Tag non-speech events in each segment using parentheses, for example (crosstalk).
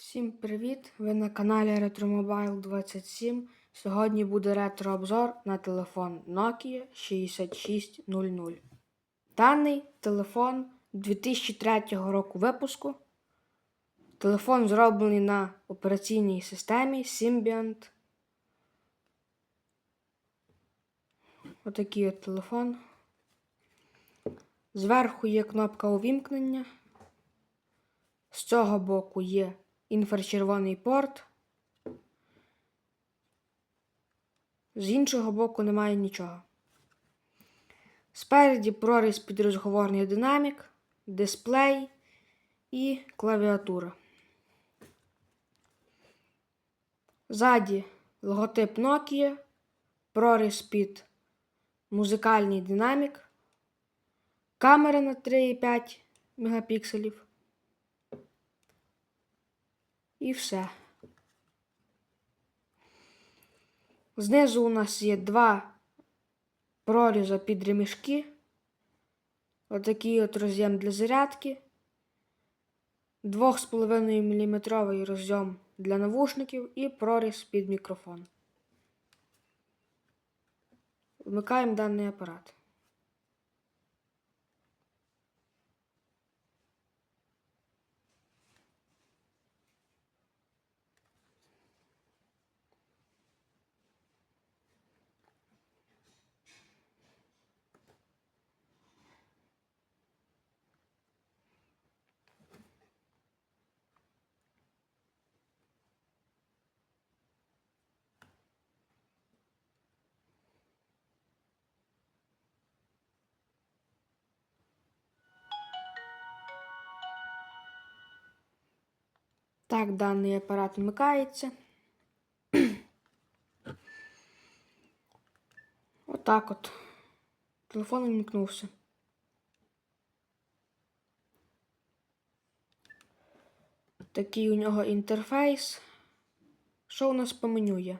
Всім привіт! Ви на каналі Retromobile 27. Сьогодні буде ретро-обзор на телефон Nokia 6600. Даний телефон 2003 року випуску. Телефон зроблений на операційній системі Symbian. Отакий от телефон. Зверху є кнопка увімкнення. З цього боку є інфрачервоний порт. З іншого боку немає нічого. Спереді проріз під розговорний динамік, дисплей і клавіатура. Ззаді логотип Nokia, проріз під музикальний динамік, камера на 3,5 мегапікселів. І все. Знизу у нас є два проріза під ремішки. Отакий от роз'єм для зарядки. 2,5 мм роз'єм для навушників і проріз під мікрофон. Вмикаємо даний апарат. Так, даний апарат вмикається. (clears throat) Отак от. Телефон вмикнувся. Такий у нього інтерфейс. Що у нас по меню є?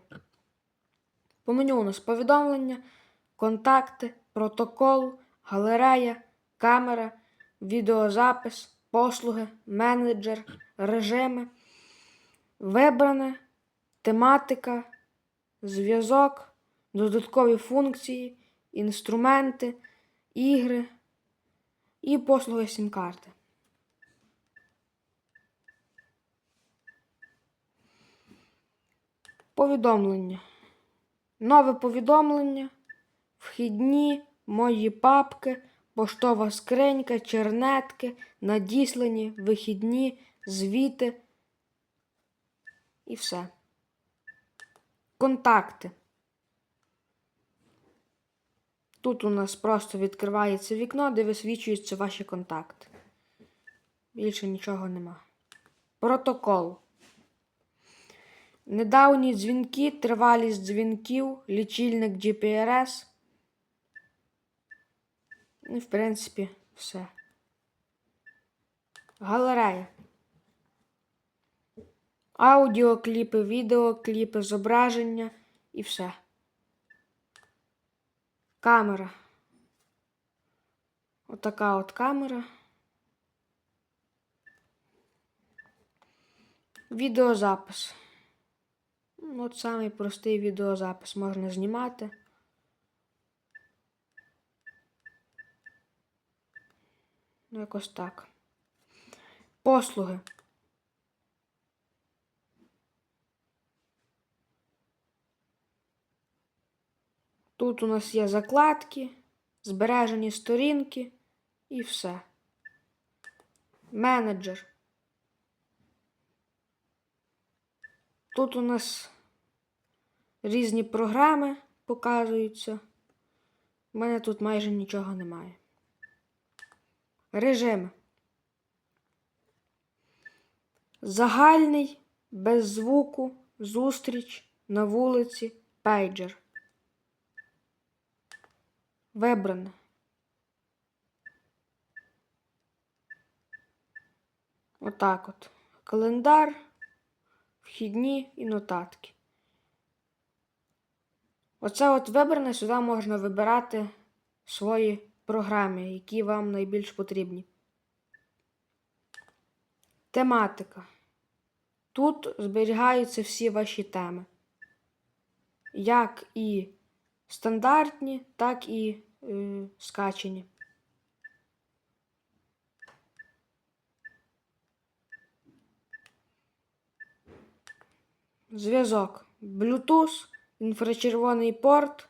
По меню у нас повідомлення, контакти, протокол, галерея, камера, відеозапис, послуги, менеджер, режими, вибране, тематика, зв'язок, додаткові функції, інструменти, ігри і послуги сім-карти. Повідомлення. Нове повідомлення. Вхідні, мої папки, поштова скринька, чернетки, надіслані, вихідні, звіти і все. Контакти. Тут у нас просто відкривається вікно, де висвічуються ваші контакти. Більше нічого нема. Протокол. Недавні дзвінки, тривалість дзвінків, лічильник GPRS. І, в принципі, все. Галерея. Аудіокліпи, відеокліпи, зображення і все. Камера. Отака от камера. Відеозапис. Ну, От самий простий відеозапис можна знімати. Ну, якось так. Послуги. Тут у нас є закладки, збережені сторінки і все. Менеджер. Тут у нас різні програми показуються. У мене тут майже нічого немає. Режим. Загальний, без звуку, зустріч, на вулиці, пейджер. Вибране. Отак от. Календар, вхідні і нотатки. Оце от вибране, сюди можна вибирати свої програми, які вам найбільш потрібні. Тематика. Тут зберігаються всі ваші теми. Як і стандартні, так і е, скачені. Зв'язок. Bluetooth, інфрачервоний порт.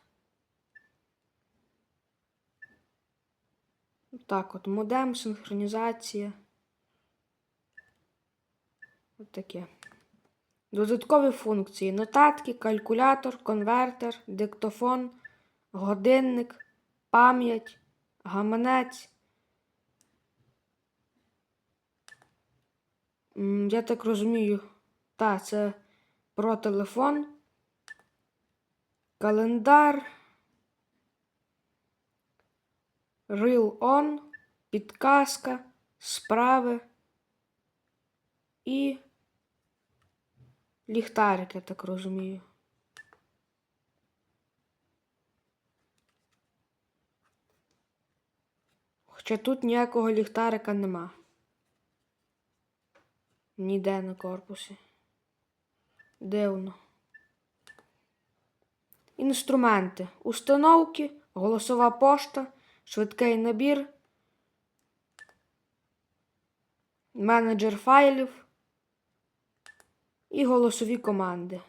Так, от модем, синхронізація. От. Додаткові функції: нотатки, калькулятор, конвертер, диктофон, годинник, пам'ять, гаманець. Я так розумію. Та, це про телефон, календар, Reel On, підказка, справи і ліхтарик, я так розумію. Хоча тут ніякого ліхтарика нема. Ніде на корпусі. Дивно. Інструменти. Установки, голосова пошта, швидкий набір, менеджер файлів і голосові команди.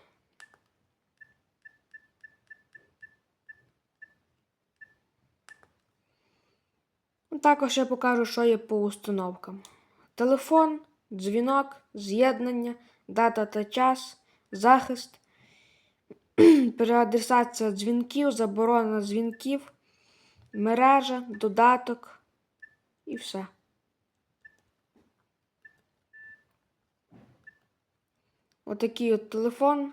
Ну, Також я покажу, що є по установкам. Телефон, дзвінок, з'єднання, дата та час, захист, (clears throat) переадресація дзвінків, заборона дзвінків, мережа, додаток і все. Отакий от телефон.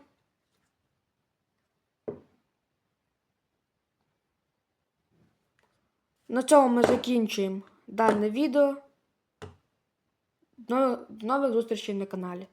На цьому ми закінчуємо дане відео. До нових зустрічей на каналі.